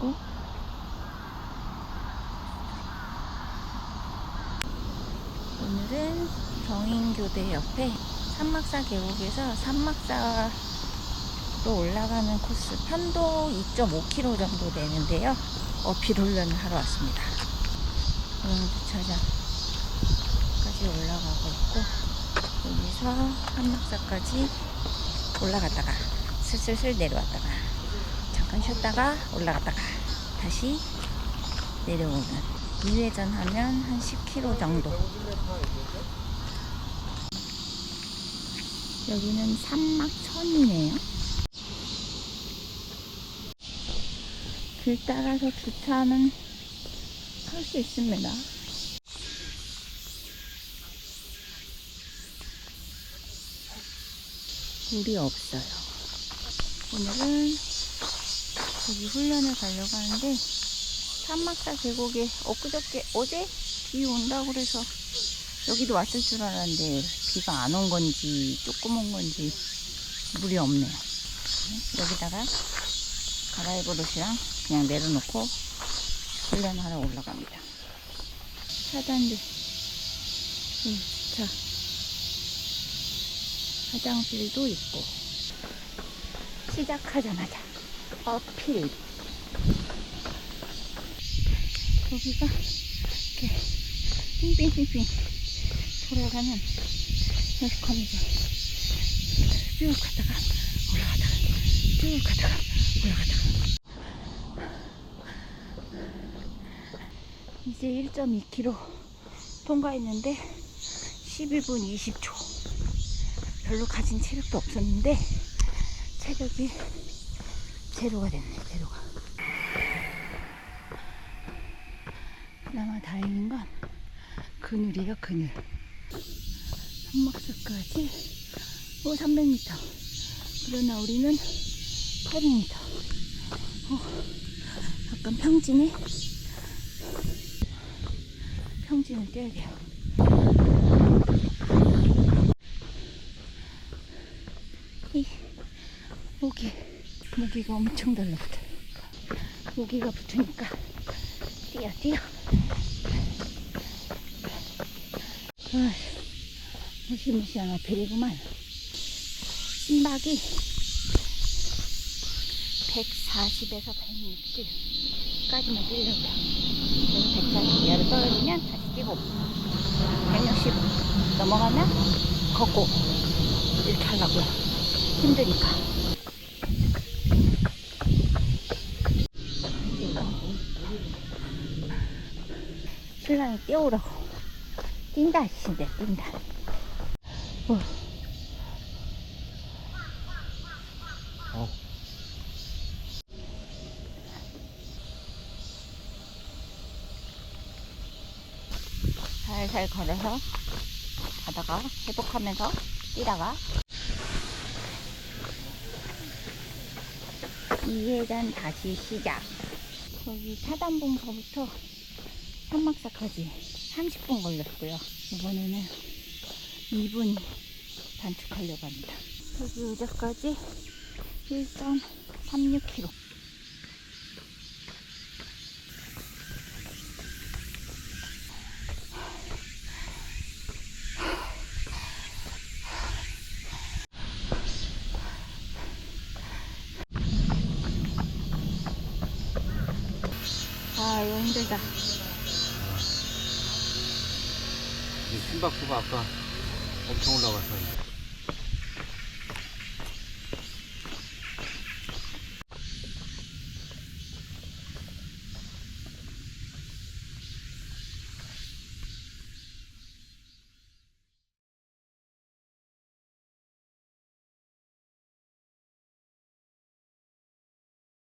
있고 오늘은 경인교대 옆에 산막사 계곡에서 산막사로 올라가는 코스 편도 2.5km 정도 되는데요. 어필 훈련을 하러 왔습니다. 오늘 주차장까지 올라가고 있고 여기서 산막사까지 올라갔다가 슬슬슬 내려왔다가 잠깐 쉬었다가 올라갔다가 다시 내려오는 2회전 하면 한 10km 정도. 여기는 산막천이네요. 길 따라서 주차는 할 수 있습니다. 물이 없어요. 오늘은 여기 훈련을 가려고 하는데 산막사 계곡에 엊그저께 어제 비 온다고 그래서 여기도 왔을 줄 알았는데 비가 안 온 건지 조금 온 건지 물이 없네요. 여기다가 옷이랑 그냥 내려놓고 훈련하러 올라갑니다. 차단들, 음, 자 화장실도 있고 시작하자마자 어필 여기가 이렇게 빙빙빙빙 돌아가는 매스컴이죠. 쭉 가다가 올라가다가 쭉 가다가 올라가다가 이제 1.2km 통과했는데 12분 20초 별로 가진 체력도 없었는데 체력이 제로가 됐네 제로가. 그나마 다행인 건 그늘이에요 그늘. 한막사까지 오 300m 그러나 우리는 800m 어, 약간 평지네 평지는 뛰어야 돼요 이 모기 모기가 엄청 달라붙어요. 모기가 붙으니까. 뛰어 뛰어. 아, 무시무시한 어필이구만. 심박이. 140에서 160까지만 뛰려고요 그래서 140 이하로 떨어지면 다시 뛰고. 160 넘어가면 걷고. 이렇게 하려고요. 힘드니까 신랑이 뛰어오라고 뛴다 신데 뛴다 어. 어. 살살 걸어서 가다가 회복하면서 뛰다가 2회전 다시 시작 거기 차단봉서부터 산막사까지 30분 걸렸고요. 이번에는 2분 단축하려고 합니다. 여기 의자까지 1.36km 아 이거 힘들다 이 심박수가 아까 엄청 올라갔었는데